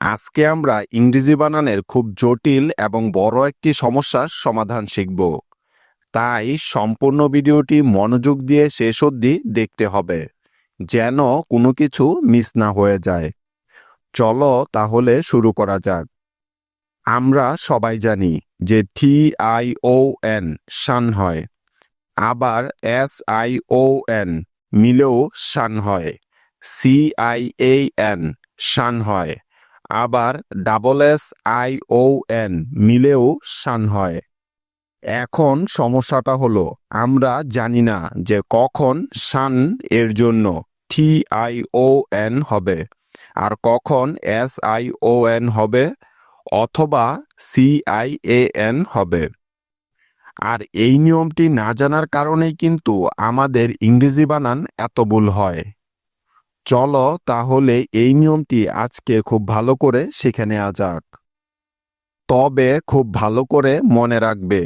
আজকে আমরা ইংরেজি বানানের খুব জটিল এবং বড় একটি সমস্যার সমাধান শিখব। তাই সম্পূর্ণ ভিডিওটি মনোযোগ দিয়ে শেষ অবধি দেখতে হবে, যেন কোনো কিছু মিস না হয়ে যায়। চলো তাহলে শুরু করা যাক। আমরা সবাই জানি যে টি আই ও এন শান হয়, আবার এস আই ও এন মিলেও শান হয়, C I A N shun হয়। আবার double S I O N মিলেও শান হয়। এখন সমস্যাটা হলো, আমরা জানি না যে কখন শান এর জন্য টি আই ও এন হবে আর কখন এস আই ও এন হবে অথবা সি আই এ এন হবে। আর এই নিয়মটি না জানার কারণেই কিন্তু আমাদের ইংরেজি বানান এত ভুল হয়। চলো তাহলে এই নিয়মটি আজকে খুব ভালো করে শিখে নেওয়া যাক। তবে খুব ভালো করে মনে রাখবে।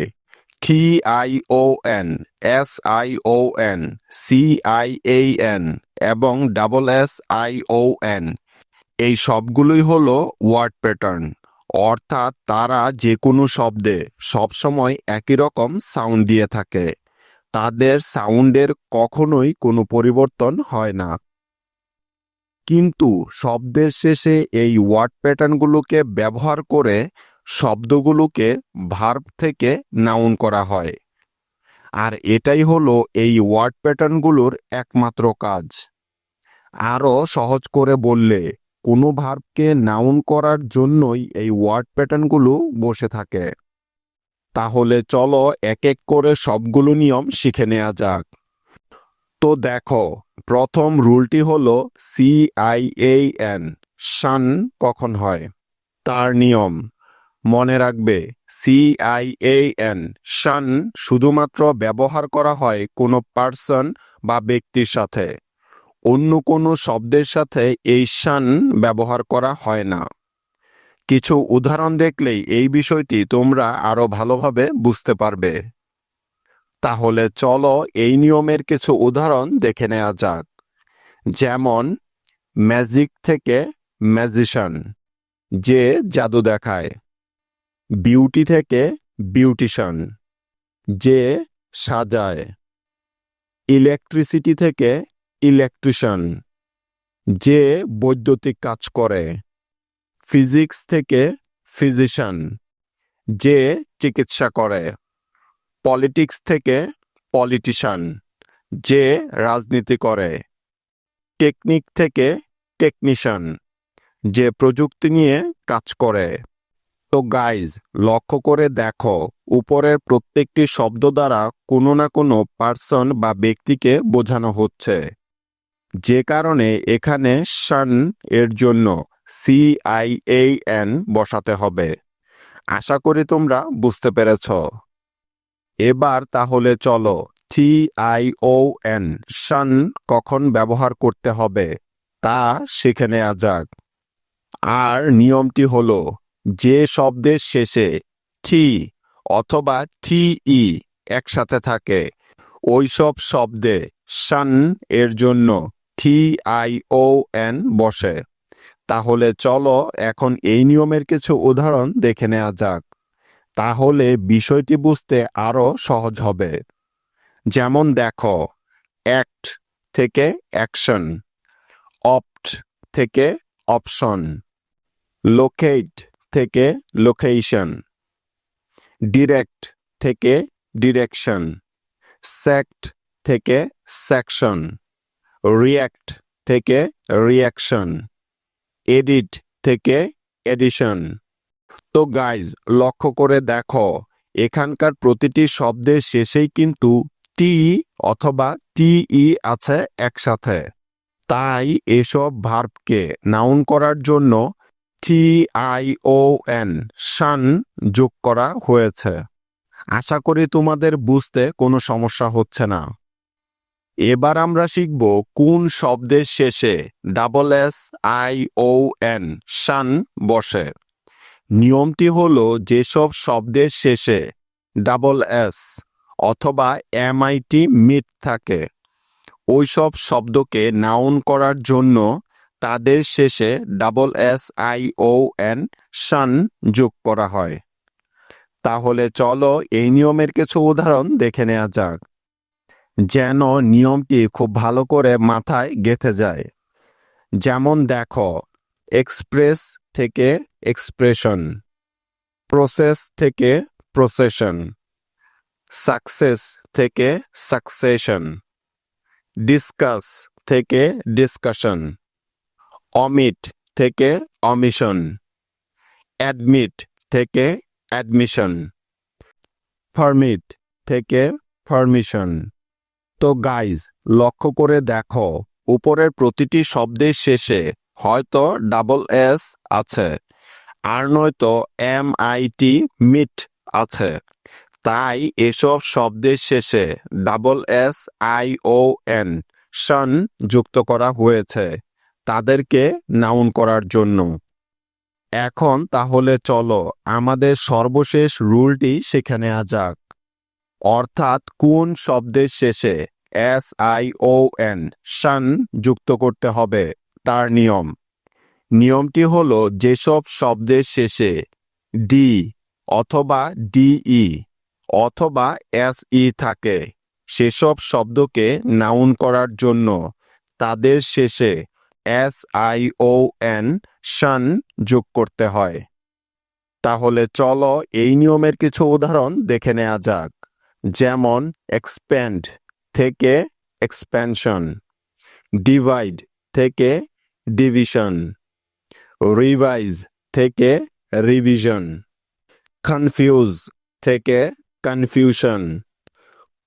T I O N S I O N C I A N এবং double S I O N এই সবগুলোই হলো ওয়ার্ড প্যাটার্ন অর্থাৎ তারা যে কোনো শব্দে সবসময় একই রকম সাউন্ড দিয়ে থাকে। তাদের সাউন্ডের কখনোই কোনো পরিবর্তন হয় না। কিন্তু শব্দের শেষে এই ওয়ার্ড প্যাটার্নগুলোকে ব্যবহার করে শব্দগুলোকে ভার্ব থেকে নাউন করা হয়। আর এটাই হলো এই ওয়ার্ড প্যাটার্নগুলোর একমাত্র কাজ। আরও সহজ করে বললে, কোনো ভার্বকে নাউন করার জন্যই এই ওয়ার্ড প্যাটার্নগুলো বসে থাকে। তাহলে চলো এক এক করে সবগুলো নিয়ম শিখে নেওয়া যাক। তো দেখো, প্রথম রুলটি হল সি আই শান কখন হয়? তার নিয়ম, মনে রাখবে সি আই শান শুধুমাত্র ব্যবহার করা হয় কোনো পার্সন বা ব্যক্তির সাথে। অন্য কোনো শব্দের সাথে এই শান ব্যবহার করা হয় না। কিছু উদাহরণ দেখলেই এই বিষয়টি তোমরা আরও ভালোভাবে বুঝতে পারবে। তাহলে চলো এই নিয়মের কিছু উদাহরণ দেখে নেওয়া যাক। যেমন ম্যাজিক থেকে ম্যাজিশিয়ান যে জাদু দেখায়। বিউটি থেকে বিউটিশিয়ান যে সাজায়। ইলেকট্রিসিটি থেকে ইলেকট্রিশিয়ান যে বৈদ্যুতিক কাজ করে। ফিজিক্স থেকে ফিজিশিয়ান যে চিকিৎসা করে। পলিটিক্স থেকে পলিটিশিয়ান যে রাজনীতি করে। টেকনিক থেকে টেকনিশিয়ান যে প্রযুক্তি নিয়ে কাজ করে। তো গাইজ লক্ষ্য করে দেখো, উপরের প্রত্যেকটি শব্দ দ্বারা কোনো না কোনো পার্সন বা ব্যক্তিকে বোঝানো হচ্ছে। যে কারণে এখানে শান এর জন্য সি আই এ এন বসাতে হবে। আশা করি তোমরা বুঝতে পেরেছ। এবার তাহলে চলো, টি আই ও এন, শান কখন ব্যবহার করতে হবে? তা শিখে নেওয়া যাক। আর নিয়মটি হল, যে শব্দের শেষে টি অথবা টি ই একসাথে থাকে ওই সব শব্দে শান এর জন্য টি আই ও এন বসে। তাহলে চলো, এখন এই নিয়মের কিছু উদাহরণ দেখে নেওয়া যাক। তাহলে বিষয়টি বুঝতে আরও সহজ হবে। যেমন দেখো অ্যাক্ট থেকে অ্যাকশন অপ্ট থেকে অপশন লোকেট থেকে লোকেশন ডিরেক্ট থেকে ডিরেকশন সেক্ট থেকে সেকশন রিয়্যাক্ট থেকে রিয়াকশন এডিট থেকে এডিশন তো গাইজ লক্ষ্য করে দেখো, এখানকার প্রতিটি শব্দের শেষেই কিন্তু টি অথবা টি ই আছে একসাথে। তাই এসব ভার্বকে নাউন করার জন্য টি আই ও এন শান যোগ করা হয়েছে। আশা করি তোমাদের বুঝতে কোনো সমস্যা হচ্ছে না। এবার আমরা শিখব কোন শব্দের শেষে double S I O N shun বসে। নিয়মটি হল যেসব শব্দের শেষে ডাবল এস অথবা এমআইটি মিট থাকে, ওইসব শব্দকে নাউন করার জন্য তাদের শেষে double S I O N shun যোগ করা হয়। তাহলে চলো এই নিয়মের কিছু উদাহরণ দেখে নেওয়া যাক। যেন নিয়মটি খুব ভালো করে মাথায় গেঁথে যায়। যেমন দেখো, এক্সপ্রেস থেকে এক্সপ্রেশন প্রসেস থেকে প্রসেশন সাকসেস থেকে সাকসেশন ডিসকাস থেকে ডিসকাশন অমিট থেকে অমিশন অ্যাডমিট থেকে অ্যাডমিশন ফার্মিট থেকে পারমিশন তো গাইজ লক্ষ্য করে দেখো, উপরের প্রতিটি শব্দের শেষে হয়তো ডাবল এস আছে। আর নয়তো এম আই টি মিট আছে। তাই এসব শব্দের শেষে double S I O N সন যুক্ত করা হয়েছে তাদেরকে নাউন করার জন্য। এখন তাহলে চলো আমাদের সর্বশেষ রুলটি নেওয়া যাক। অর্থাৎ কোন শব্দের শেষে এস আই ও এন সন যুক্ত করতে হবে তার নিয়ম। নিয়মটি হল যেসব শব্দের শেষে ডি অথবা ডিই অথবা এস ই থাকে, সেসব শব্দকে নাউন করার জন্য। তাদের শেষে এস আই ও এন সন যোগ করতে হয়। তাহলে চলো এই নিয়মের কিছু উদাহরণ দেখে নেওয়া যাক। যেমন এক্সপ্যান্ড থেকে এক্সপ্যানশন ডিভাইড থেকে ডিভিশন রিভাইজ থেকে রিভিশন কনফিউজ থেকে কনফিউশন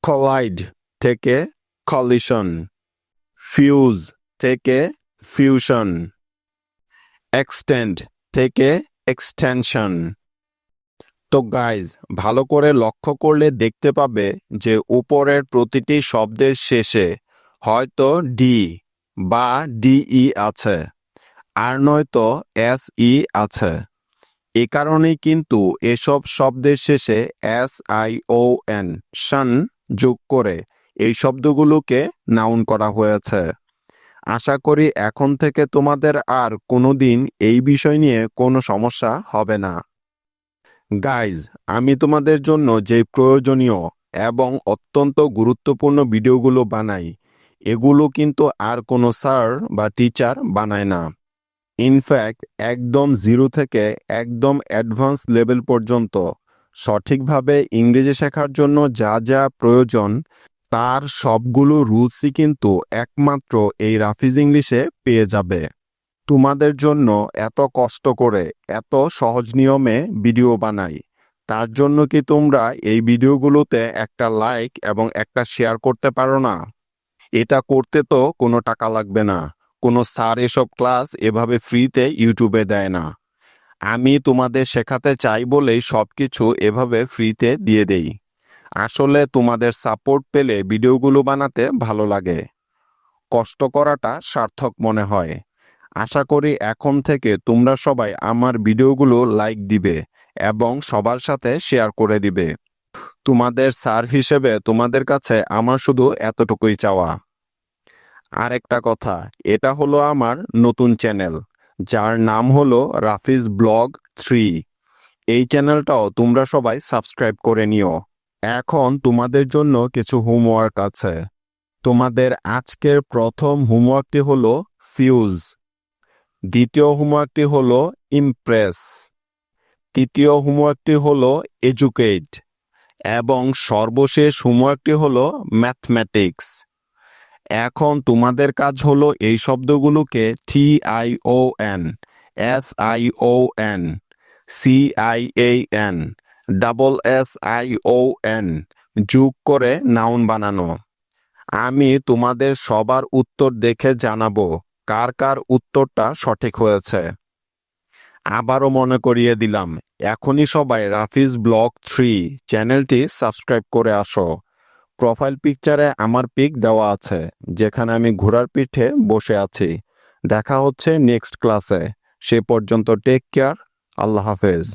কলাইড থেকে কলিশন ফিউজ থেকে ফিউশন এক্সটেন্ড থেকে এক্সটেনশন তো গাইজ ভালো করে লক্ষ্য করলে দেখতে পাবে যে উপরের প্রতিটি শব্দের শেষে হয়তো ডি বা ডিই আছে। আর নয়তো এস ই আছে। এ কারণেই কিন্তু এসব শব্দের শেষে এস আই ও এন সন যোগ করে এই শব্দগুলোকে নাউন করা হয়েছে। আশা করি এখন থেকে তোমাদের আর কোনো দিন এই বিষয় নিয়ে কোনো সমস্যা হবে না। গাইজ, আমি তোমাদের জন্য যে প্রয়োজনীয় এবং অত্যন্ত গুরুত্বপূর্ণ ভিডিওগুলো বানাই, এগুলো কিন্তু আর কোনো স্যার বা টিচার বানায় না। ইনফ্যাক্ট একদম জিরো থেকে একদম অ্যাডভান্স লেভেল পর্যন্ত সঠিকভাবে ইংরেজি শেখার জন্য যা যা প্রয়োজন, তার সবগুলো রুলসই কিন্তু একমাত্র এই রাফিজ ইংলিশে পেয়ে যাবে। তোমাদের জন্য এত কষ্ট করে এত সহজ নিয়মে ভিডিও বানাই, তার জন্য কি তোমরা এই ভিডিওগুলোতে একটা লাইক এবং একটা শেয়ার করতে পারো না? এটা করতে তো কোনো টাকা লাগবে না। কোনো স্যার এসব ক্লাস এভাবে ফ্রিতে ইউটিউবে দেয় না। আমি তোমাদের শেখাতে চাই বলেই সব কিছু এভাবে ফ্রিতে দিয়ে দেই। আসলে তোমাদের সাপোর্ট পেলে ভিডিওগুলো বানাতে ভালো লাগে। কষ্ট করাটা সার্থক মনে হয়। আশা করি এখন থেকে তোমরা সবাই আমার ভিডিওগুলো লাইক দিবে এবং সবার সাথে শেয়ার করে দিবে। তোমাদের স্যার হিসেবে তোমাদের কাছে আমার শুধু এতটুকুই চাওয়া। আরেকটা কথা, এটা হলো আমার নতুন চ্যানেল, যার নাম হলো রাফিজ ব্লগ থ্রি। এই চ্যানেলটাও তোমরা সবাই সাবস্ক্রাইব করে নিও। এখন তোমাদের জন্য কিছু হোমওয়ার্ক আছে। তোমাদের আজকের প্রথম হোমওয়ার্কটি হলো ফিউজ। দ্বিতীয় হোমওয়ার্কটি হলো ইমপ্রেস। তৃতীয় হোমওয়ার্কটি হলো এডুকেট। এবং সর্বশেষ হোমওয়ার্কটি হলো ম্যাথমেটিক্স। এখন তোমাদের কাজ হলো এই শব্দগুলোকে T I O N S I O N C I A N double S I O N যোগ করে নাউন বানানো। আমি তোমাদের সবার উত্তর দেখে জানাব কার কার উত্তরটা সঠিক হয়েছে। আবারও মনে করিয়ে দিলাম, এখনই সবাই রাফিজ ব্লগ থ্রি চ্যানেলটি সাবস্ক্রাইব করে আসো। প্রোফাইল পিকচারে আমার পিক দেওয়া আছে, যেখানে আমি ঘোড়ার পিঠে বসে আছি। দেখা হচ্ছে নেক্সট ক্লাসে সে পর্যন্ত টেক কেয়ার আল্লাহ হাফেজ।